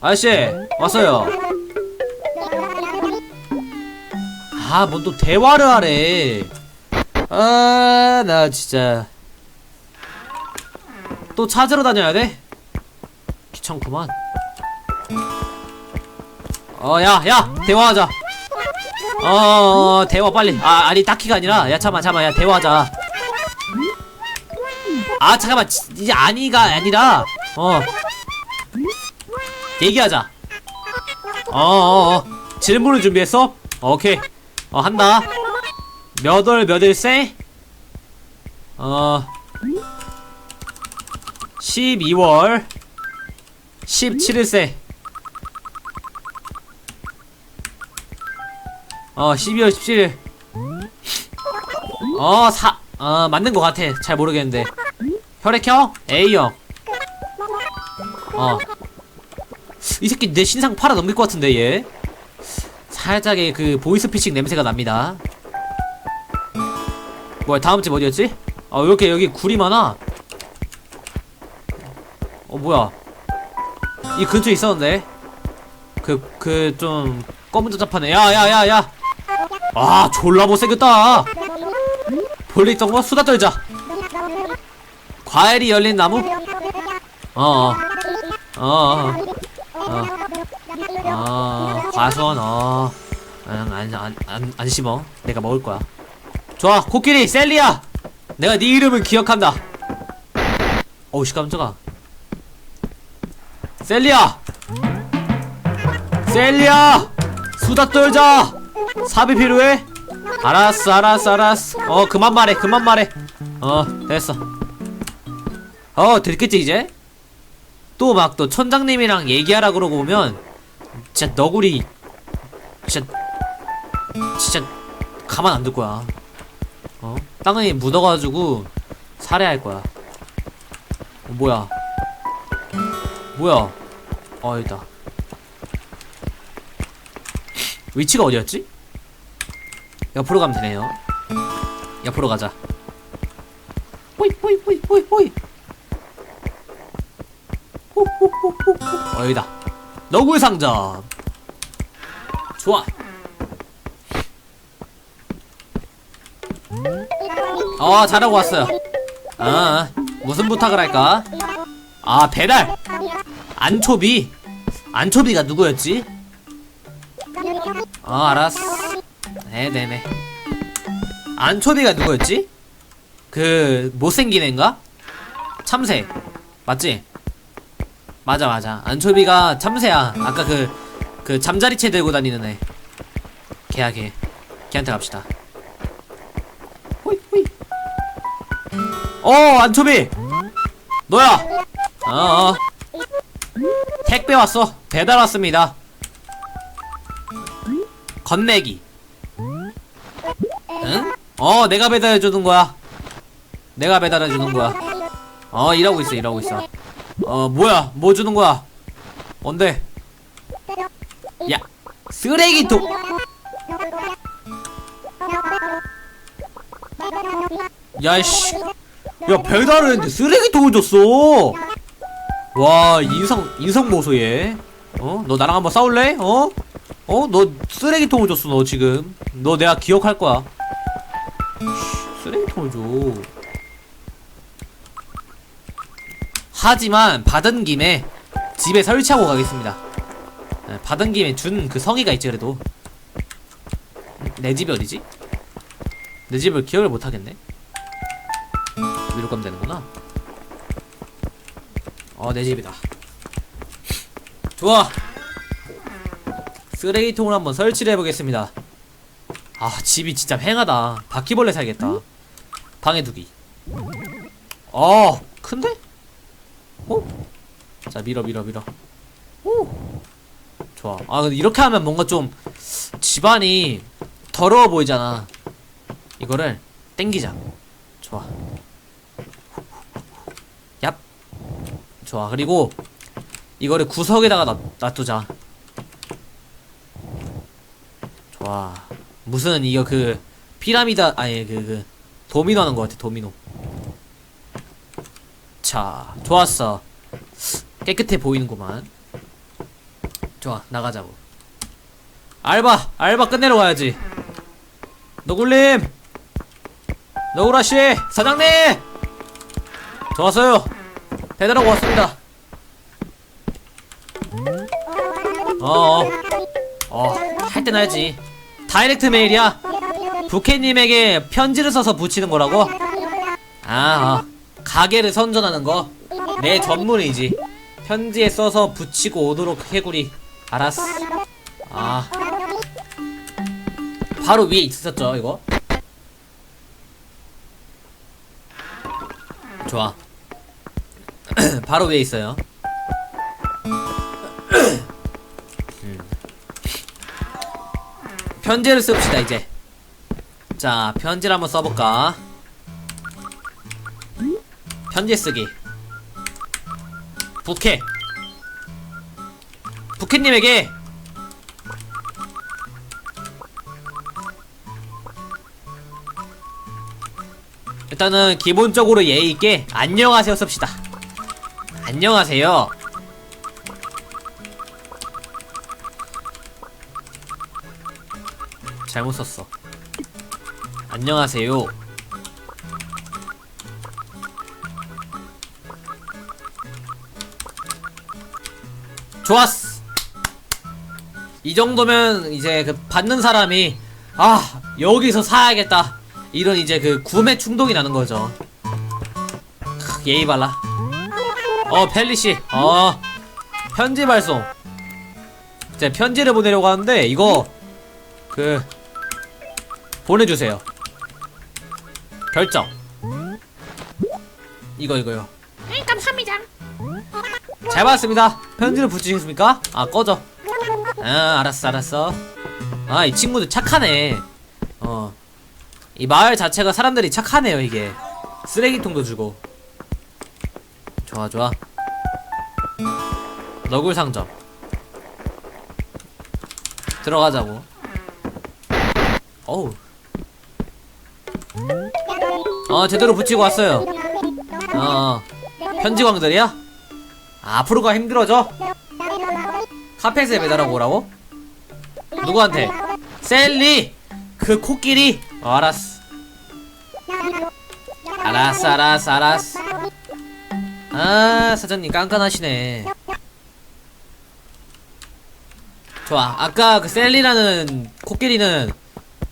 아저씨 왔어요. 아뭔또 대화를 하래 아 나 진짜. 또 찾으러 다녀야 돼? 귀찮구만. 어 야 야 대화하자 어, 어 대화 빨리. 아 아니 딱히가 아니라 야 잠깐만 잠깐만 야 대화하자. 아 잠깐만 지- 이제 아니가 아니라 어. 얘기하자. 어어어. 질문을 준비했어? 오케이. 어 한다. 몇 월 몇일세? 어. 12월 17일세 어 12월 17일. 어 사 어 맞는 것 같아. 잘 모르겠는데. 혈액형? A형. 어. 이 새끼 내 신상 팔아 넘길 것 같은데 얘. 살짝의 그 보이스피싱 냄새가 납니다. 뭐야 다음 집 어디였지? 어 이렇게 여기 굴이 많아. 어 뭐야. 이 근처에 있었는데. 그 그 좀 검은 자판에. 야야야야 아 졸라 못생겼다 볼일 있던 거 수다 떨자 과일이 열린 나무 어어 어어 어. 어, 과선, 어. 안, 안, 안, 안, 안 심어. 내가 먹을 거야. 좋아, 코끼리, 셀리야! 내가 네 이름을 기억한다. 어우, 씨, 깜짝아. 셀리야! 셀리야! 수다 떨자! 삽이 필요해? 알았어, 알았어, 알았어. 어, 그만 말해, 그만 말해. 어, 됐어. 어, 됐겠지, 이제? 또 막 또 천장님이랑 얘기하라 그러고 오면 진짜 너구리 진짜 진짜 가만 안 둘 거야 어 땅에 묻어가지고 살해할 거야 어, 뭐야 뭐야 어 여기다 위치가 어디였지? 옆으로 가면 되네요. 옆으로 가자. 호이 호이 호이 호이 호이. 호호호호호. 어 여기다. 너구리 상점. 좋아. 어 잘하고 왔어요. 아 무슨 부탁을 할까? 아 배달. 안초비. 안초비가 누구였지? 어 알았어 네네네. 안초비가 누구였지? 그 못생긴 애인가? 참새. 맞지? 맞아 맞아. 안초비가 참새야. 아까 그 그 잠자리채 들고 다니는 애. 걔야 걔 걔한테 갑시다. 호이 호이 어 안초비! 너야! 어어. 택배 왔어. 배달 왔습니다. 건네기 응? 어 내가 배달해 주는 거야. 내가 배달해 주는 거야. 어 일하고 있어 일하고 있어. 어 뭐야? 뭐 주는 거야? 뭔데? 야 쓰레기통 야이씨. 야 배달을 했는데 쓰레기통을 줬어. 와 인성 인성 보소 얘 어 너 나랑 한번 싸울래? 어? 어? 너 쓰레기통을 줬어 너 지금. 너 내가 기억할 거야. 씨, 쓰레기통을 줘 하지만 받은 김에 집에 설치하고 가겠습니다. 네, 받은 김에 준 그 성의가 있지 그래도 내 집이 어디지? 내 집을 기억을 못 하겠네. 위로 가면 되는구나. 어, 내 집이다. 좋아. 쓰레기통을 한번 설치를 해보겠습니다. 아, 집이 진짜 횡하다. 바퀴벌레 살겠다. 방에 두기. 어, 큰데? 어? 자 밀어 밀어 밀어. 오. 좋아. 아 근데 이렇게 하면 뭔가 좀 집안이 더러워 보이잖아. 이거를 땡기자. 좋아. 얍. 좋아. 그리고 이거를 구석에다가 놔, 놔두자. 좋아 무슨 이거 그 피라미드 아니 그 그 도미노 하는 것 같아 도미노. 자 좋았어. 깨끗해 보이는구만. 좋아 나가자고. 알바 알바 끝내러 가야지. 너굴님! 너구라씨 사장님! 좋았어요. 배달하고 왔습니다. 어어. 어, 할땐 알지 다이렉트 메일이야 부캐님에게 편지를 써서 붙이는 거라고? 아, 어. 가게를 선전하는 거? 내 전문이지. 편지에 써서 붙이고 오도록 해구리. 알았어. 아. 바로 위에 있었죠, 이거? 좋아. 바로 위에 있어요. 편지를 씁시다, 이제. 자, 편지를 한번 써볼까? 편지 쓰기. 부캐. 부캐님에게 일단은 기본적으로 예의 있게 안녕하세요 씁시다. 안녕하세요. 잘못 썼어. 안녕하세요. 좋았어. 이 정도면 이제 그 받는 사람이 아 여기서 사야겠다 이런 이제 그 구매 충동이 나는 거죠. 크, 예의 발라. 어 펠리 씨, 어 편지 발송. 이제 편지를 보내려고 하는데 이거 그 보내주세요. 결정. 이거 이거요. 네, 감사합니다. 잘 받았습니다. 편지를 붙이시겠습니까? 아 꺼져. 아 알았어 알았어. 아 이 친구들 착하네. 어. 이 마을 자체가 사람들이 착하네요 이게. 쓰레기통도 주고. 좋아 좋아. 너굴 상점. 들어가자고. 어우. 어 제대로 붙이고 왔어요. 어. 어. 편지광들이야? 아, 앞으로가 힘들어져? 카페에서 배달하고 오라고? 누구한테? 셀리! 그 코끼리! 어, 알았어. 알았어, 알았어, 알았어. 아, 사장님 깐깐하시네. 좋아. 아까 그 셀리라는 코끼리는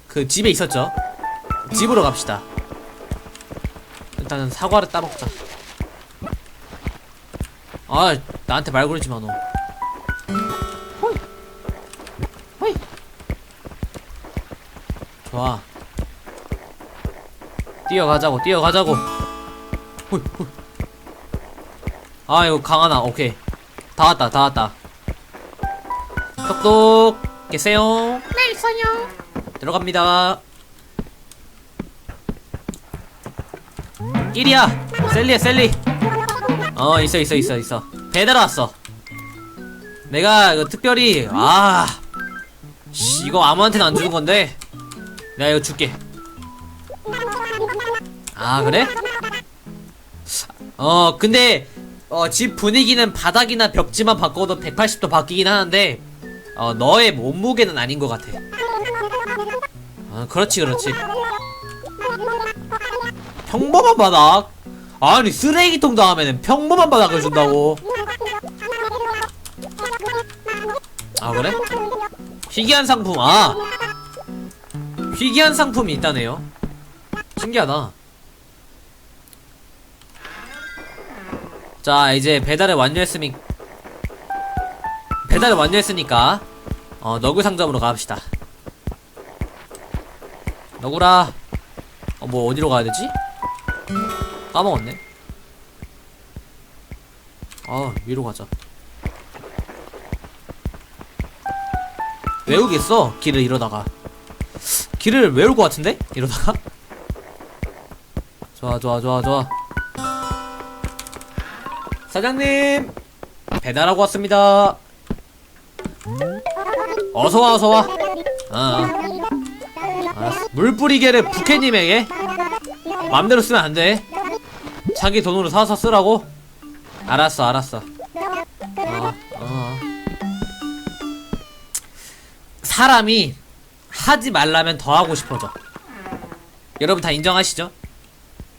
그 집에 있었죠? 집으로 갑시다. 일단은 사과를 따먹자. 아, 나한테 말 걸지 마, 너. 좋아. 뛰어가자고, 뛰어가자고. 호이, 호이. 아, 이거 강하나, 오케이. 다 왔다, 다 왔다. 똑똑, 계세요. 네, 있어요. 들어갑니다. 끼리야, 셀리야, 셀리. 어, 있어, 있어, 있어, 있어. 배달 왔어. 내가 이거 특별히 아, 씨, 이거 아무한테나 안 주는 건데, 내가 이거 줄게. 아, 그래? 어, 근데 어, 집 분위기는 바닥이나 벽지만 바꿔도 180도 바뀌긴 하는데, 어, 너의 몸무게는 아닌 것 같아. 아, 그렇지, 그렇지. 평범한 바닥? 아니, 쓰레기통 다음에는 평범한 바닥을 준다고. 아, 그래? 희귀한 상품, 아! 희귀한 상품이 있다네요. 신기하다. 자, 이제 배달을 완료했으니, 배달을 완료했으니까, 어, 너구 상점으로 가봅시다. 너구라, 어, 뭐, 어디로 가야 되지? 까먹었네. 아, 위로 가자. 외우겠어, 길을 이러다가. 길을 외울 것 같은데? 이러다가? 좋아, 좋아, 좋아, 좋아. 사장님! 배달하고 왔습니다. 어서와, 어서와. 어, 어. 알았어. 물 뿌리개를 부캐님에게 맘대로 쓰면 안 돼. 자기 돈으로 사서 쓰라고? 알았어, 알았어. 어, 어. 사람이 하지 말라면 더 하고 싶어져. 여러분 다 인정하시죠?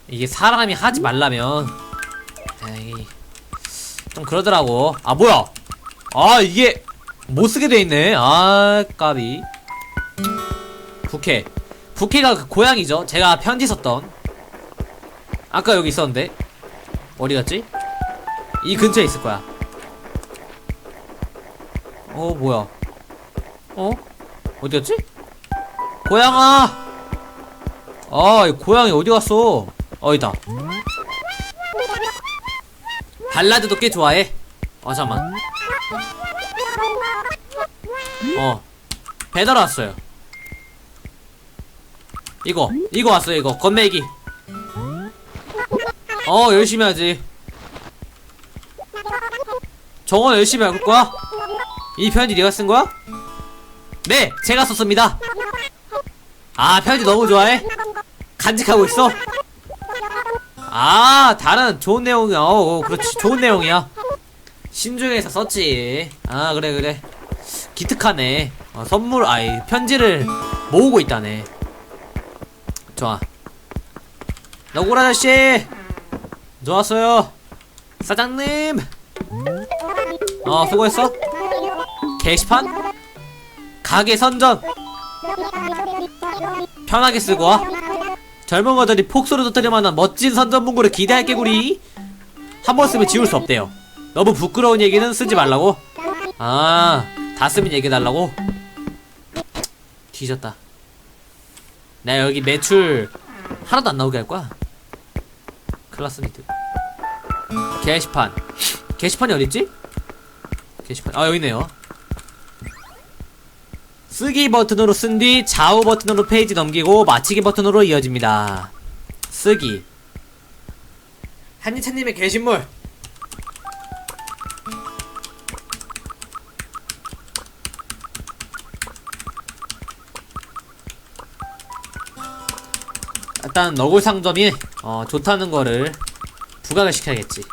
이게 사람이 하지 말라면 에이, 좀 그러더라고. 아 뭐야? 아 이게 못 쓰게 돼 있네. 아 까비. 부캐. 부캐가 그 고양이죠. 제가 편지 썼던. 아까 여기 있었는데 어디 갔지? 이 근처에 있을 거야. 어 뭐야? 어? 어디 갔지? 고양아! 아, 이 고양이 어디 갔어? 어, 있다. 발라드도 꽤 좋아해. 어, 잠깐만. 어, 배달 왔어요. 이거, 이거 왔어요, 이거. 건매기. 어, 열심히 하지. 정원 열심히 할 거야? 이 편지 네가 쓴 거야? 네, 제가 썼습니다. 아, 편지 너무 좋아해? 간직하고 있어? 아, 다른 좋은 내용이야. 어, 어, 그렇지. 좋은 내용이야. 신중해서 썼지. 아, 그래, 그래. 기특하네. 어, 선물, 아이, 편지를 모으고 있다네. 좋아. 너구리 아저씨! 좋았어요. 사장님! 어, 수고했어? 게시판? 가게 선전! 편하게 쓰고 와. 젊은 거들이 폭소로 터뜨릴 만한 멋진 선전 문구를 기대할게 구리. 한 번 쓰면 지울 수 없대요. 너무 부끄러운 얘기는 쓰지 말라고. 아, 다 쓰면 얘기해달라고. 뒤졌다. 내가 여기 매출 하나도 안 나오게 할 거야. 클라스미트. 게시판. 게시판이 어딨지? 게시판. 아, 여기 있네요. 쓰기 버튼으로 쓴 뒤 좌우 버튼으로 페이지 넘기고 마치기 버튼으로 이어집니다. 쓰기. 한니차님의 게시물. 일단 너굴 상점이 어, 좋다는 거를 부각을 시켜야겠지.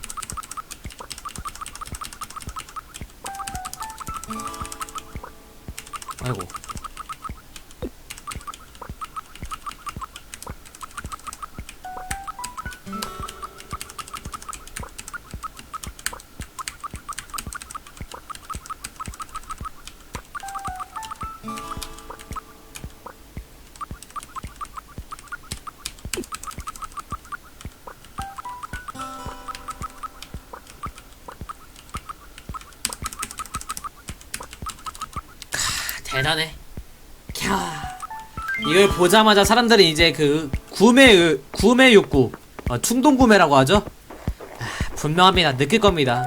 아이고. 대단해. 캬. 이걸 보자마자 사람들이 이제 그 구매 의- 구매 욕구 어, 충동 구매라고 하죠. 아, 분명합니다. 느낄 겁니다.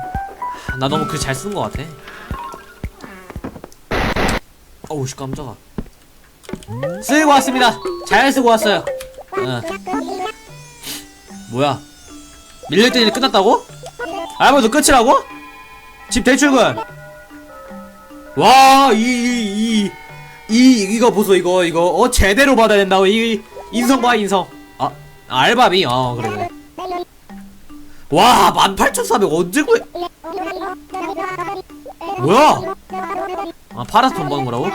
아, 나 너무 글 잘 쓰는 것 같아. 어우 씨 깜짝아. 쓰고 왔습니다. 잘 쓰고 왔어요. 어. 뭐야? 밀릴 일 끝났다고? 알바도 끝이라고? 집 대출금. 와, 이, 이, 이, 이, 이거 보소, 이거, 이거. 어, 제대로 받아야 된다고. 이, 인성 봐, 인성. 아, 알바비? 어, 그래. 와, 18,400 언제 구해? 뭐야? 아, 팔아서 돈 버는 거라고?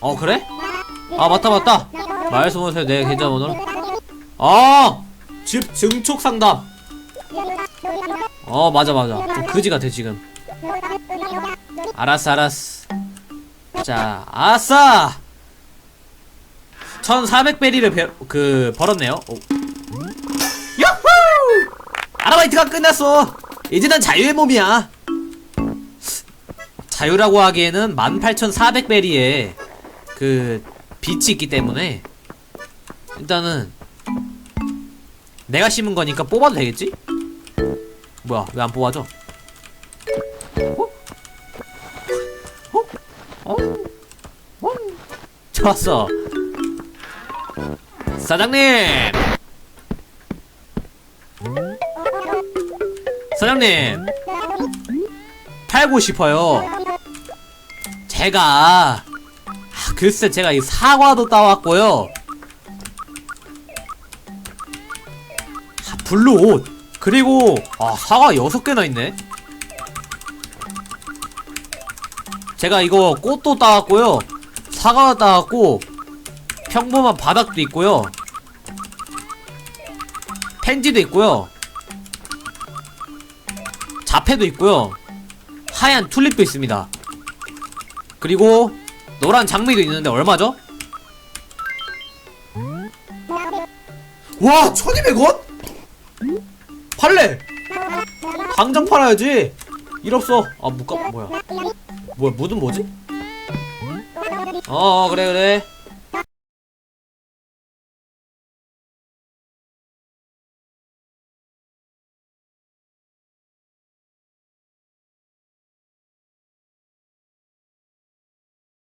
어, 그래? 아, 맞다, 맞다. 말씀하세요, 내 계좌번호를. 아! 집 증촉 상담. 어 맞아 맞아. 좀 그지 같아 지금. 알았어 알았어. 자 아싸! 1400베리를 배, 그 벌었네요. 오. 야호! 아르바이트가 끝났어. 이제 난 자유의 몸이야. 자유라고 하기에는 18400베리에 그 빛이 있기 때문에 일단은 내가 심은 거니까 뽑아도 되겠지? 뭐야 왜 안 뽑아져? 어? 어? 어? 어? 좋았어 사장님 사장님 팔고 싶어요 제가 글쎄 제가 이 사과도 따왔고요 아, 블루 옷 그리고 아 사과 여섯 개나 있네. 제가 이거 꽃도 따왔고요. 사과도 따왔고 평범한 바닥도 있고요. 펜지도 있고요. 자패도 있고요. 하얀 튤립도 있습니다. 그리고 노란 장미도 있는데 얼마죠? 와 1200원? 팔래! 당장 팔아야지! 일 없어. 아 묶어. 뭐야? 뭐야 무든 뭐지? 어, 어 그래 그래